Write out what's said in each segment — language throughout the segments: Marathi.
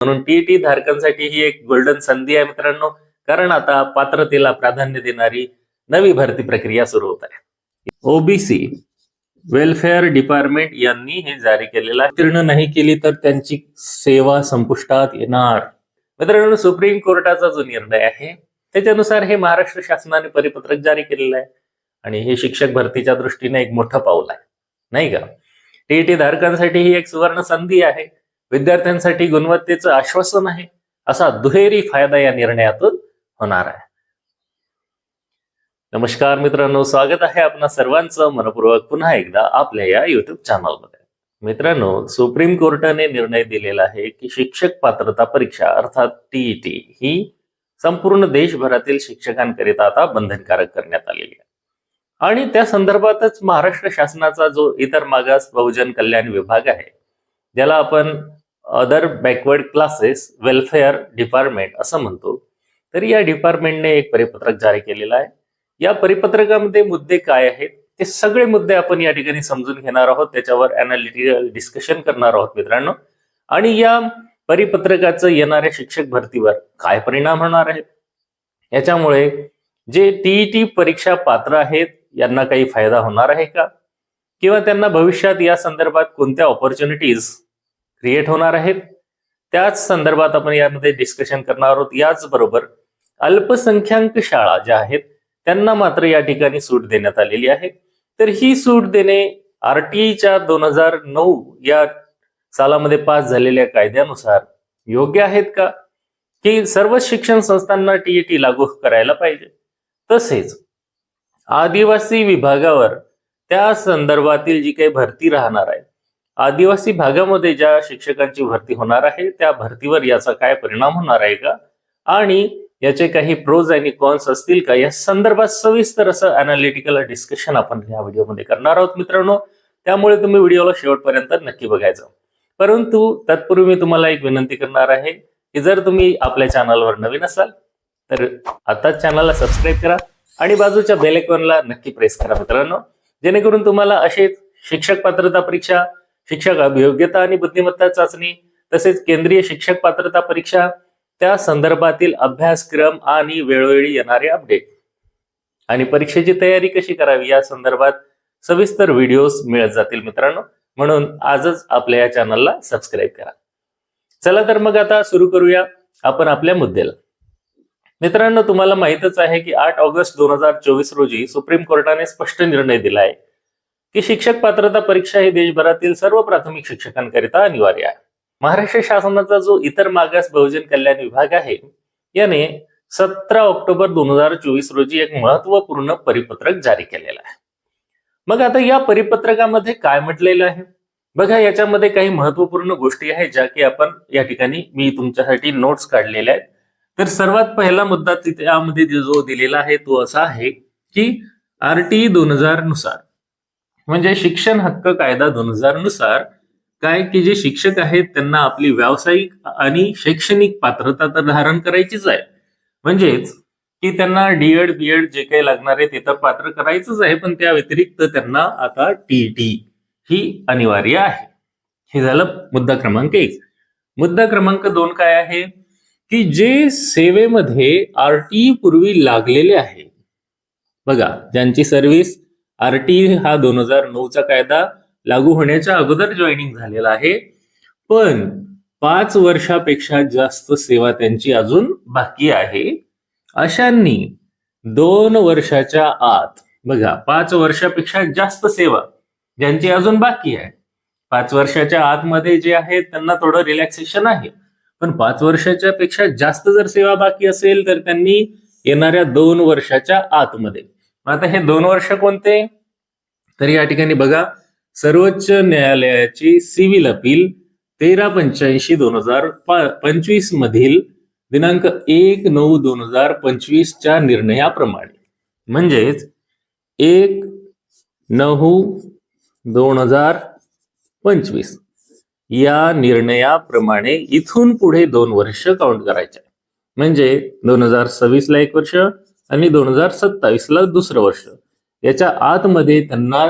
म्हणून टीईटी धारकांसाठी ही एक गोल्डन संधी आहे मित्रांनो. कारण आता पात्रतेला प्राधान्य देणारी नवी भरती प्रक्रिया सुरू होत आहे. ओबीसी वेलफेअर डिपार्टमेंट यांनी हे जारी केलेलं उत्तीर्ण नाही केली तर त्यांची सेवा संपुष्टात येणार. मित्रांनो सुप्रीम कोर्टाचा जो निर्णय आहे त्याच्यानुसार हे महाराष्ट्र शासनाने परिपत्रक जारी केलेलं आहे. आणि हे शिक्षक भरतीच्या दृष्टीने एक मोठं पाऊल आहे. नाही का? टीईटी धारकांसाठी ही एक सुवर्ण संधी आहे. विद्यार्थ्यांसाठी गुणवत्तेचं आश्वासन आहे असा दुहेरी फायदा या निर्णयातून होणार आहे. नमस्कार मित्रांनो स्वागत आहे आपणा सर्वांचं. मनपूर्वक पुन्हा एकदा आपल्या या युट्यूब चॅनलमध्ये मित्रांनो सुप्रीम कोर्टाने निर्णय दिलेला आहे की शिक्षक पात्रता परीक्षा अर्थात टीईटी ही संपूर्ण देशभरातील शिक्षकांकरिता आता बंधनकारक करण्यात आलेली आहे. आणि त्या संदर्भातच महाराष्ट्र शासनाचा जो इतर मागास बहुजन कल्याण विभाग आहे ज्याला आपण other backward classes welfare department असं म्हणतो. तर या डिपार्टमेंटने एक परिपत्रक जारी केलेलं आहे. या परिपत्रकामध्ये मुद्दे काय आहेत? ते सगळे मुद्दे आपण या ठिकाणी समजून घेणार आहोत. त्याच्यावर अनालिटिकल डिस्कशन करणार आहोत मित्रांनो. आणि या परिपत्रकाचं येणाऱ्या शिक्षक भरतीवर काय परिणाम होणार आहेत याच्यामुळे जे टीईटी परीक्षा पात्र आहेत यांना काही फायदा होणार आहे का? किंवा त्यांना भविष्यात या संदर्भात कोणत्या ऑपॉर्च्युनिटीज क्रिएट होणार आहेत. त्याच संदर्भात आपण यामध्ये डिस्कशन करणार आहोत. याचबरोबर अल्पसंख्याक शाळा ज्या आहेत त्यांना मात्र या ठिकाणी सूट देण्यात आलेली आहे. तर ही सूट देणे आरटीईच्या दोन हजार नऊ या सालामध्ये पास झालेल्या कायद्यानुसार योग्य आहेत का? की सर्व शिक्षण संस्थांना टीईटी लागू करायला पाहिजे? तसेच आदिवासी विभागावर त्या संदर्भातील जी काही भरती राहणार आहे आदिवासी भागामध्ये ज्या शिक्षकांची भरती होणार आहे त्या भरतीवर याचा काय परिणाम होणार आहे का? आणि याचे काही प्रोज आणि कॉन्स असतील का? या संदर्भात सविस्तर असं अनालिटिकल डिस्कशन आपण या व्हिडिओमध्ये करणार आहोत मित्रांनो. त्यामुळे तुम्ही व्हिडिओला शेवटपर्यंत नक्की बघायचं. परंतु तत्पूर्वी मी तुम्हाला एक विनंती करणार आहे की जर तुम्ही आपल्या चॅनलवर नवीन असाल तर आताच चॅनलला सबस्क्राईब करा आणि बाजूच्या बेलेकॉनला नक्की प्रेस करा मित्रांनो. जेणेकरून तुम्हाला असेच शिक्षक पात्रता परीक्षा शिक्षक अभियोग्यता आणि बुद्धिमत्ता चाचणी तसेच केंद्रीय शिक्षक पात्रता परीक्षा त्या संदर्भातील अभ्यासक्रम आणि वेळोवेळी येणारे अपडेट. आणि परीक्षेची तयारी कशी करावी या संदर्भात सविस्तर व्हिडिओज मिळत जातील मित्रांनो. म्हणून आजच आपल्या या चॅनलला सबस्क्राईब करा. चला तर मग आता सुरू करूया आपण आपल्या मुद्द्याला. मित्रांनो तुम्हाला माहितच आहे की आठ ऑगस्ट दोन हजार चोवीस रोजी सुप्रीम कोर्टाने स्पष्ट निर्णय दिला आहे की शिक्षक पात्रता परीक्षा ही देशभरातील सर्व प्राथमिक शिक्षकांकरिता अनिवार्य आहे. महाराष्ट्र शासनाचा जो इतर मागास बहुजन कल्याण विभाग आहे याने सतरा ऑक्टोबर दोन हजार चोवीस रोजी एक महत्त्वपूर्ण परिपत्रक जारी केलेलं आहे. मग आता या परिपत्रकामध्ये काय म्हटलेलं आहे? बघा याच्यामध्ये काही महत्त्वपूर्ण गोष्टी आहेत ज्या की आपण या ठिकाणी मी तुमच्यासाठी नोट्स काढलेल्या आहेत. तर सर्वात पहिला मुद्दा तिथे यामध्ये जो दिलेला आहे तो असा आहे की आरटी दोन हजारनुसार म्हणजे शिक्षण हक्क कायदा दोन हजारनुसार काय की जे शिक्षक आहेत त्यांना आपली व्यावसायिक आणि शैक्षणिक पात्रता तर धारण करायचीच आहे. म्हणजेच की त्यांना डीएड बीएड जे काही लागणार आहे ते तर पात्र करायचंच आहे पण त्या व्यतिरिक्त त्यांना आता टीईटी ही अनिवार्य आहे. हे झालं मुद्दा क्रमांक एक. मुद्दा क्रमांक दोन काय आहे? की जे सेवेमध्ये आरटी पूर्वी लागलेले आहे. बघा ज्यांची सर्व्हिस आरटी हा दोन हजार नऊचा कायदा लागू होण्याच्या अगोदर जॉईनिंग झालेला आहे. पण पाच वर्षापेक्षा जास्त सेवा त्यांची अजून बाकी आहे. अशांनी दोन वर्षाच्या आत बघा पाच वर्षापेक्षा जास्त सेवा ज्यांची अजून बाकी आहे. पाच वर्षाच्या आतमध्ये जे आहे त्यांना थोडं रिलॅक्सेशन आहे. पण पाच वर्षाच्या पेक्षा जास्त जर सेवा बाकी असेल तर त्यांनी येणाऱ्या दोन वर्षाच्या आतमध्ये. आता हे दोन वर्ष कोणते? तर या ठिकाणी बघा सर्वोच्च न्यायालयाची सिव्हिल अपील तेरा पंच्याऐंशी दोन हजार पंचवीस मधील दिनांक एक नऊ दोन हजार पंचवीसच्या निर्णयाप्रमाणे. म्हणजेच एक नऊ दोन हजार पंचवीस. या निर्णयाप्रमाणे इथून पुढे दोन वर्ष काउंट करायचे. म्हणजे दोन हजार सव्वीस ला एक वर्ष आणि दोन हजार सत्तावीस ला दुसरं वर्ष. याच्या आतमध्ये त्यांना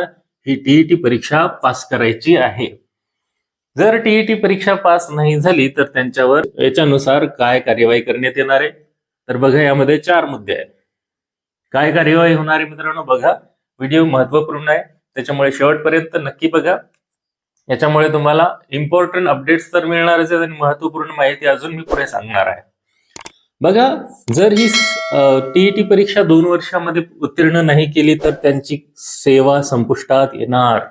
ही टीईटी परीक्षा पास करायची आहे. जर टीईटी परीक्षा पास नाही झाली तर त्यांच्यावर याच्यानुसार काय कार्यवाही करण्यात येणार आहे? तर बघा यामध्ये चार मुद्दे आहेत. काय कार्यवाही होणार आहे मित्रांनो? बघा व्हिडिओ महत्त्वपूर्ण आहे. त्याच्यामुळे शेवटपर्यंत नक्की बघा. याच्यामुळे तुम्हाला इम्पॉर्टंट अपडेट्स तर मिळणारच आहेत आणि महत्त्वपूर्ण माहिती अजून मी पुढे सांगणार आहे. बघा जर ही टीईटी परीक्षा दोन वर्षामध्ये उत्तीर्ण नाही केली तर त्यांची सेवा संपुष्टात येणार.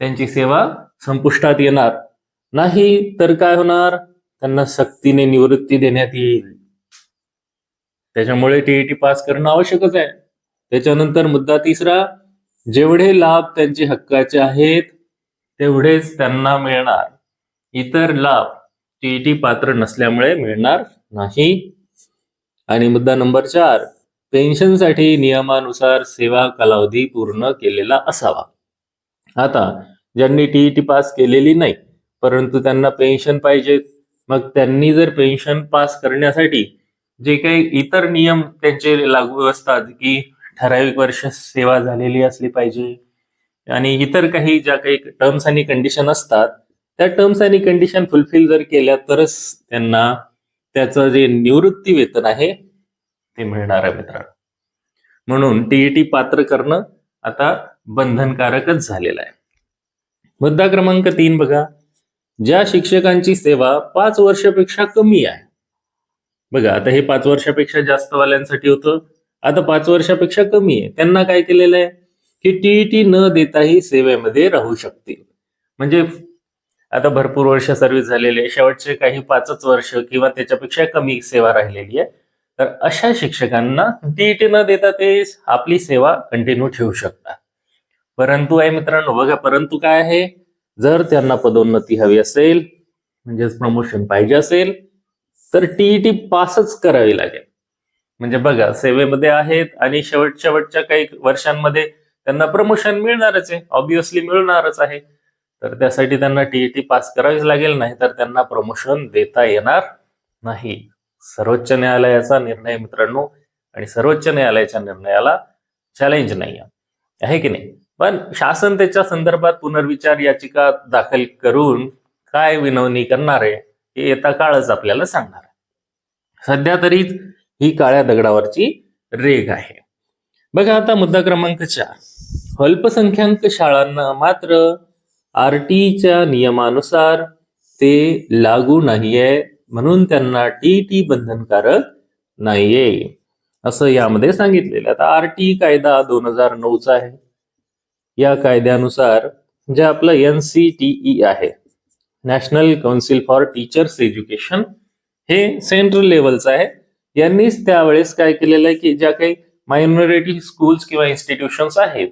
त्यांची सेवा संपुष्टात येणार. नाही तर काय होणार? त्यांना सक्तीने निवृत्ती देण्यात येईल. त्याच्यामुळे टीईटी पास करणं आवश्यकच आहे. त्याच्यानंतर मुद्दा तिसरा जेवढे लाभ त्यांचे हक्काचे आहेत तेवढेच त्यांना मिळणार. इतर लाभ टीईटी पात्र नसल्यामुळे मिळणार नाही. आणि मुद्दा नंबर चार पेन्शनसाठी नियमानुसार सेवा कालावधी पूर्ण केलेला असावा. आता ज्यांनी टीईटी पास केलेली नाही परंतु त्यांना पेन्शन पाहिजे मग त्यांनी जर पेन्शन पास करण्यासाठी जे काही इतर नियम त्यांचे लागू असतात की ठराविक वर्ष सेवा झालेली असली पाहिजे आणि इतर काही ज्या काही टर्म्स आणि कंडिशन असतात त्या टर्म्स आणि कंडिशन फुलफिल जर केल्या तरच त्यांना त्याचं जे निवृत्ती वेतन आहे ते मिळणार आहे मित्रांनो. म्हणून टीईटी पात्र करणं आता बंधनकारकच झालेलं आहे. मुद्दा क्रमांक तीन बघा. ज्या शिक्षकांची सेवा पाच वर्षापेक्षा कमी आहे. बघा आता हे पाच वर्षापेक्षा जास्त वाल्यांसाठी होतं. आता पाच वर्षापेक्षा कमी आहे. त्यांना काय केलेलं आहे? की टीईटी न देताही सेवेमध्ये राहू शकतील. म्हणजे आता भरपूर वर्ष सर्व्हिस झालेली आहे. शेवटचे काही पाचच वर्ष किंवा त्याच्यापेक्षा कमी सेवा राहिलेली आहे. तर अशा शिक्षकांना टीईटी न देता ते आपली सेवा कंटिन्यू ठेवू शकतात. परंतु आहे मित्रांनो बघा परंतु काय आहे? जर त्यांना पदोन्नती हवी असेल म्हणजेच प्रमोशन पाहिजे असेल तर टीईटी पासच करावी लागेल. म्हणजे बघा सेवेमध्ये आहेत आणि शेवट शेवटच्या काही वर्षांमध्ये त्यांना प्रमोशन मिळणारच आहे. ऑब्विसली मिळणारच आहे. तर त्यासाठी त्यांना टीईटी पास करावीच लागेल नाही तर त्यांना प्रमोशन देता येणार नाही. सर्वोच्च न्यायालयाचा निर्णय मित्रांनो आणि सर्वोच्च न्यायालयाच्या निर्णयाला चॅलेंज नाही आहे. की नाही? पण शासन त्याच्या संदर्भात पुनर्विचार याचिका दाखल करून काय विनवणी करणार आहे हे येता काळच आपल्याला सांगणार आहे. सध्या तरी ही काळ्या दगडावरची रेग आहे. बघा आता मुद्दा क्रमांक चार. अल्पसंख्याक शाळांना मात्र आर टीच्या नियमानुसार ते लागू नाहीये म्हणून त्यांना टी टी बंधनकारक नाहीये. असं यामध्ये सांगितलेलं आता आर टी कायदा दोन हजार नऊचा आहे. या कायद्यानुसार जे आपलं एन सी टी ई आहे national council for teachers education हे सेंट्रल लेवलचं आहे. यांनीच त्यावेळेस काय केलेलं आहे की ज्या काही मायनॉरिटी स्कूल्स किंवा इन्स्टिट्यूशन्स आहेत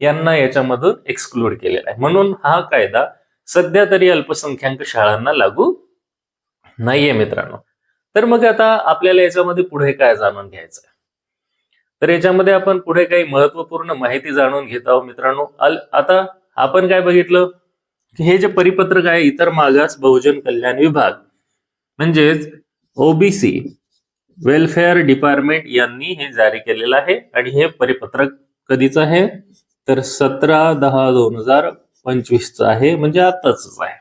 यांना याच्यामधून एक्सक्लूड केलेला आहे. म्हणून हा कायदा सध्या तरी अल्पसंख्याक शाळांना लागू नाहीये मित्रांनो. तर मग आता आपल्याला याच्यामध्ये पुढे काय जाणून घ्यायचं तर याच्यामध्ये आपण पुढे काही महत्त्वपूर्ण माहिती जाणून घेत आहोत मित्रांनो. अल आता आपण काय बघितलं? की हे जे परिपत्रक आहे इतर मागास बहुजन कल्याण विभाग म्हणजेच ओबीसी वेलफेअर डिपार्टमेंट यांनी हे जारी केलेलं आहे. आणि हे परिपत्रक कधीचं आहे? तर सतरा दहा दोन हजार पंचवीसचं आहे म्हणजे आताच आहे.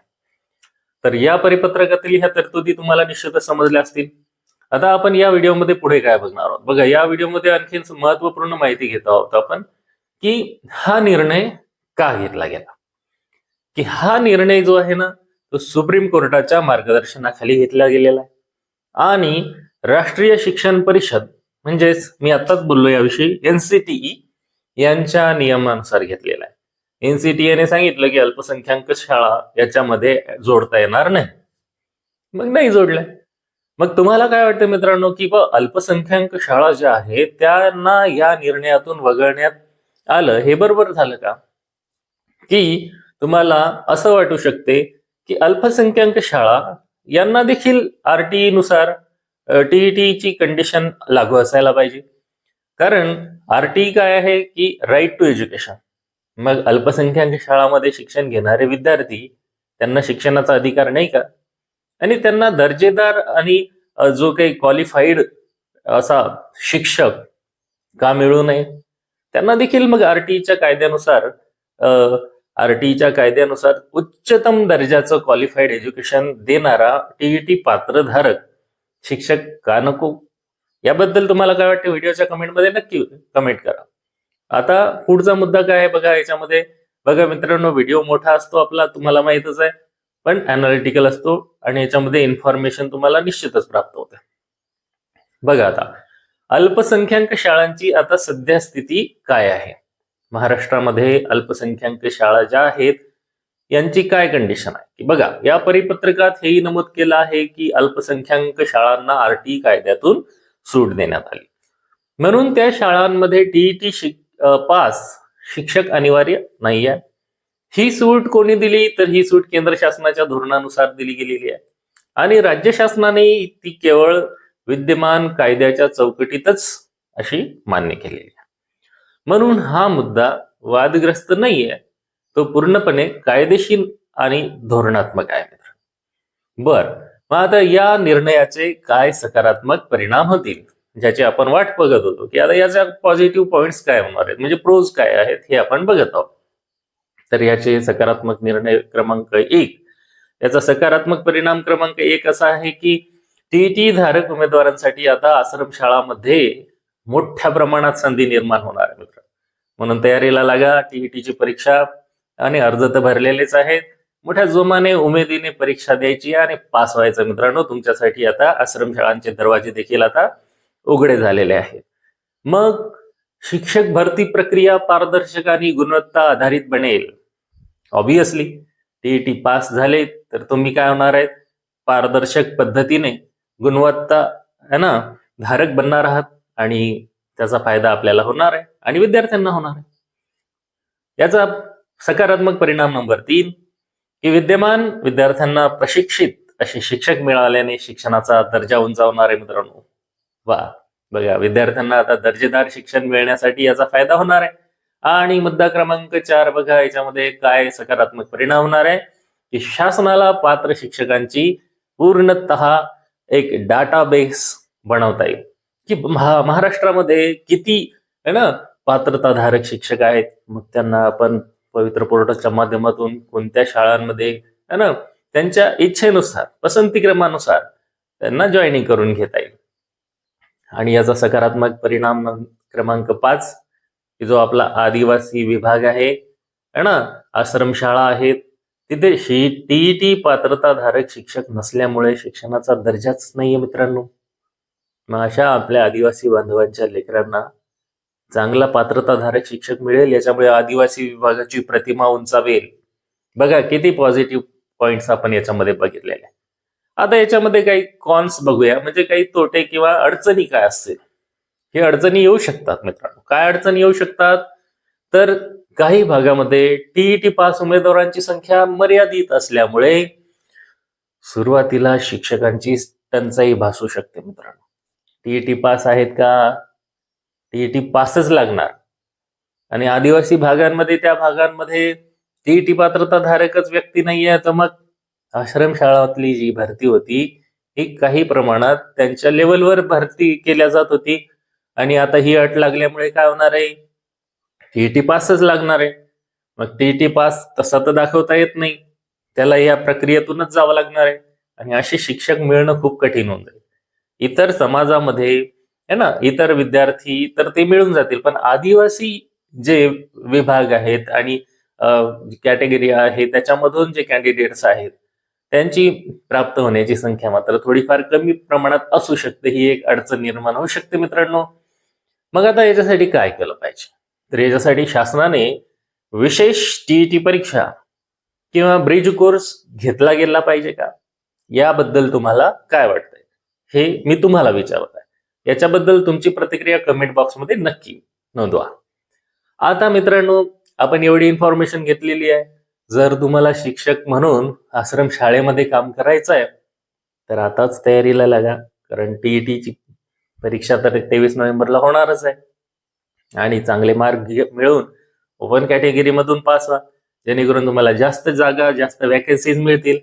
तर या परिपत्रकातील ह्या तरतुदी तुम्हाला निश्चितच समजल्या असतील. आता आपण या व्हिडिओमध्ये पुढे काय बघणार आहोत? बघा या व्हिडिओमध्ये आणखी महत्त्वपूर्ण माहिती घेत आहोत आपण की हा निर्णय का घेतला गेला? की हा निर्णय जो आहे ना तो सुप्रीम कोर्टाच्या मार्गदर्शनाखाली घेतला गेलेला आहे. आणि राष्ट्रीय शिक्षण परिषद म्हणजेच मी आताच बोललो याविषयी एनसीटीई यांच्या नियमानुसार घेतलेला आहे. एनसीटीएने सांगितलं की अल्पसंख्याक शाळा याच्यामध्ये जोडता येणार नाही. मग नाही जोडल्या मग तुम्हाला काय वाटतं मित्रांनो की ब अल्पसंख्याक शाळा ज्या आहेत त्यांना या निर्णयातून वगळण्यात आलं हे बरोबर झालं का? की तुम्हाला असं वाटू शकते की अल्पसंख्याक शाळा यांना देखील आरटीई नुसार टीईटीची कंडिशन लागू असायला पाहिजे. कारण आरटीई काय आहे की राईट टू एज्युकेशन मग अल्पसंख्याक शाळामध्ये शिक्षण घेणारे विद्यार्थी त्यांना शिक्षणाचा अधिकार नाही का? आणि त्यांना दर्जेदार आणि जो काही क्वालिफाईड असा शिक्षक का मिळू नये? त्यांना देखील मग आरटीईच्या कायद्यानुसार आरटीच्या कायद्यानुसार उच्चतम दर्जाचं क्वालिफाईड एज्युकेशन देणारा टीईटी पात्रधारक शिक्षक का नको? याबद्दल तुम्हाला काय वाटतं? व्हिडिओच्या कमेंटमध्ये नक्की कमेंट करा. आता पुढचा मुद्दा काय आहे बघा याच्यामध्ये बघा मित्रांनो व्हिडिओ मोठा असतो आपला तुम्हाला माहितच आहे पण अनालिटिकल असतो आणि याच्यामध्ये इन्फॉर्मेशन तुम्हाला निश्चितच प्राप्त होते. बघा आता अल्पसंख्याक शाळांची आता सध्या स्थिती काय आहे? महाराष्ट्रामध्ये अल्पसंख्याक शाळा ज्या आहेत यांची काय कंडिशन आहे? की बघा या परिपत्रकात हेही नमूद केलं आहे की अल्पसंख्याक शाळांना आरटी कायद्यातून सूट देण्यात आली. म्हणून त्या शाळांमध्ये टीईटी शिक पास शिक्षक अनिवार्य नाही आहे. ही सूट कोणी दिली तर ही सूट केंद्र शासनाच्या धोरणानुसार दिली गेलेली आहे. आणि राज्य शासनाने ती केवळ विद्यमान कायद्याच्या चौकटीतच अशी मान्य केलेली आहे. म्हणून हा मुद्दा वादग्रस्त नाहीये तो पूर्णपणे कायदेशीर आणि धोरणात्मक आहे बर. मग आता या निर्णयाचे काय सकारात्मक परिणाम होतील ज्याची आपण वाट बघत होतो? की आता याच्या पॉझिटिव्ह पॉईंट्स काय होणार आहेत? म्हणजे प्रोज काय आहेत हे आपण बघत आहोत. तर याचे सकारात्मक निर्णय क्रमांक एक. याचा सकारात्मक परिणाम क्रमांक एक असा आहे की टीईटी धारक उमेदवारांसाठी आता आश्रमशाळामध्ये मोठ्या प्रमाणात संधी निर्माण होणार आहे मित्र. म्हणून तयारीला लागा टीईटीची परीक्षा आणि अर्ज तर भरलेलेच आहेत. मोठ्या जोमाने उमेदीने परीक्षा द्यायची आणि पास व्हायचं. मित्रांनो तुमच्यासाठी आता आश्रमशाळांचे दरवाजे देखील आता उघडे झालेले आहेत. मग शिक्षक भरती प्रक्रिया पारदर्शक आणि गुणवत्ता आधारित बनेल. ऑब्विसली टीईटी पास झाले तर तुम्ही काय होणार आहेत? पारदर्शक पद्धतीने गुणवत्ता है ना धारक बनणार आहात आणि त्याचा फायदा आपल्याला होणार आहे आणि विद्यार्थ्यांना होणार आहे. याचा सकारात्मक परिणाम नंबर तीन की विद्यमान विद्यार्थ्यांना प्रशिक्षित असे शिक्षक मिळाल्याने शिक्षणाचा दर्जा उंचावणार आहे मित्रांनो वा बघा विद्यार्थ्यांना आता दर्जेदार शिक्षण मिळण्यासाठी याचा फायदा होणार आहे. आणि मुद्दा क्रमांक चार बघा याच्यामध्ये काय सकारात्मक परिणाम होणार आहे? की शासनाला पात्र शिक्षकांची पूर्णतः एक डाटाबेस बनवता येईल. की महा- महाराष्ट्रामध्ये किती है ना पात्रताधारक शिक्षक आहेत? मग त्यांना आपण पवित्र पोर्टलच्या माध्यमातून कोणत्या शाळांमध्ये है ना? त्यांच्या इच्छेनुसार पसंतीक्रमानुसार त्यांना जॉईनिंग करून घेता येईल. आणि याचा सकारात्मक परिणाम क्रमांक पाच की जो आपला आदिवासी विभाग आहे है ना? आश्रमशाळा आहेत तिथे टीईटी पात्रताधारक शिक्षक नसल्यामुळे शिक्षणाचा दर्जाच नाहीये मित्रांनो. मग अशा आपल्या आदिवासी बांधवांच्या लेकरांना चांगला पात्रताधारक शिक्षक मिळेल याच्यामुळे आदिवासी विभागाची प्रतिमा उंचावेल. बघा किती पॉझिटिव्ह पॉइंट्स आपण याच्यामध्ये बघितलेले आता याच्यामध्ये काही कॉन्स बघूया. म्हणजे काही तोटे किंवा अडचणी काय असतील? हे अडचणी येऊ शकतात मित्रांनो. काय अडचणी येऊ शकतात? तर काही भागामध्ये टीईटी पास उमेदवारांची संख्या मर्यादित असल्यामुळे सुरुवातीला शिक्षकांची टंचाई भासू शकते मित्रांनो. टीईटी पास आहेत का? टीईटी पासच लागणार. आणि आदिवासी भागांमध्ये त्या भागांमध्ये टीईटी पात्रता धारकच व्यक्ती नाही आहे तर मग आश्रमशाळातली जी भरती होती ही काही प्रमाणात त्यांच्या लेवलवर भरती केल्या जात होती. आणि आता ही अट लागल्यामुळे काय होणार आहे? टीईटी पासच लागणार आहे. मग टीईटी पास तसा तर दाखवता येत नाही. त्याला या प्रक्रियेतूनच जावं लागणार आहे. आणि असे शिक्षक मिळणं खूप कठीण होऊन जाईल. इतर समाजामध्ये आहे ना? इतर विद्यार्थी तर ते मिळून जातील. पण आदिवासी जे विभाग आहेत आणि कॅटेगरी आहे त्याच्यामधून जे कॅन्डिडेट्स आहेत त्यांची प्राप्त होण्याची संख्या मात्र थोडीफार कमी प्रमाणात असू शकते. ही एक अडचण निर्माण होऊ शकते मित्रांनो. मग आता याच्यासाठी काय केलं पाहिजे? तर याच्यासाठी शासनाने विशेष टीईटी परीक्षा किंवा ब्रिज कोर्स घेतला गेला पाहिजे का? याबद्दल तुम्हाला काय वाटतंय? हे मी तुम्हाला विचारत याच्याबद्दल तुमची प्रतिक्रिया कमेंट बॉक्समध्ये नक्की नोंदवा. आता मित्रांनो आपण एवढी इन्फॉर्मेशन घेतलेली आहे. जर तुम्हाला शिक्षक म्हणून आश्रम शाळेमध्ये काम करायचं आहे तर आताच तयारीला लागा. कारण टीईटीची परीक्षा तर तेवीस नोव्हेंबरला होणारच आहे. आणि चांगले मार्क मिळवून ओपन कॅटेगरी मधून पास व्हा. जेणेकरून तुम्हाला जास्त जागा जास्त वॅकन्सीज मिळतील.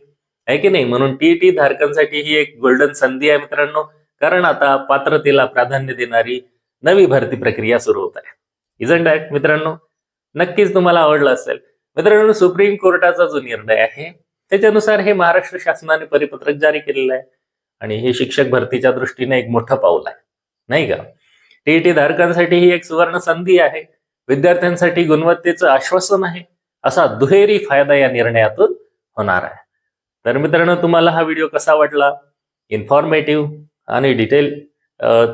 आहे की नाही? म्हणून टीईटी धारकांसाठी ही एक गोल्डन संधी आहे मित्रांनो. कारण आता पात्रतेला प्राधान्य देणारी नवी भरती प्रक्रिया सुरू होत आहे. इजंट दॅट मित्रांनो? नक्कीच तुम्हाला आवडलं असेल. मित्रांनो सुप्रीम कोर्टाचा जो निर्णय आहे त्याच्यानुसार हे महाराष्ट्र शासनाने परिपत्रक जारी केलेलं आहे. आणि हे शिक्षक भरतीच्या दृष्टीने एक मोठं पाऊल आहे. नाही का? टीईटी धारकांसाठी ही एक सुवर्ण संधी आहे. विद्यार्थ्यांसाठी गुणवत्तेचं आश्वासन आहे. असा दुहेरी फायदा या निर्णयातून होणार आहे. तर मित्रांनो तुम्हाला हा व्हिडिओ कसा वाटला? इन्फॉर्मेटिव्ह आणि डिटेल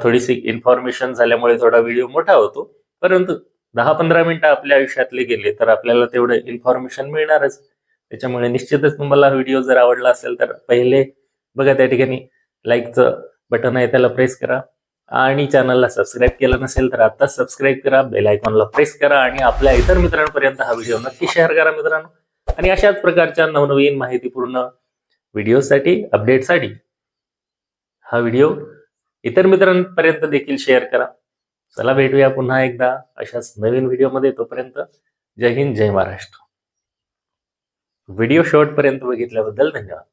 थोडीशी इन्फॉर्मेशन झाल्यामुळे थोडा व्हिडिओ मोठा होतो. परंतु दहा पंधरा मिनिटं आपल्या आयुष्यातले गेले तर आपल्याला तेवढं इन्फॉर्मेशन मिळणारच. त्याच्यामुळे निश्चितच तुम्हाला व्हिडिओ जर आवडला असेल तर पहिले बघा त्या ठिकाणी लाईकचं बटन आहे त्याला प्रेस करा. आणि चॅनलला सबस्क्राईब केलं नसेल तर आताच सबस्क्राईब करा बेल आयकॉनला प्रेस करा आणि आपल्या इतर मित्रांपर्यंत हा व्हिडिओ नक्की शेअर करा मित्रांनो. आणि अशाच प्रकारच्या नवनवीन माहितीपूर्ण व्हिडिओसाठी अपडेटसाठी हा व्हिडिओ इतर मित्रांपर्यंत देखील शेअर करा. चला भेटूया पुन्हा एकदा अशाच नवीन व्हिडिओमध्ये तोपर्यंत जय हिंद जय महाराष्ट्र. व्हिडिओ शेवटपर्यंत बघितल्याबद्दल धन्यवाद.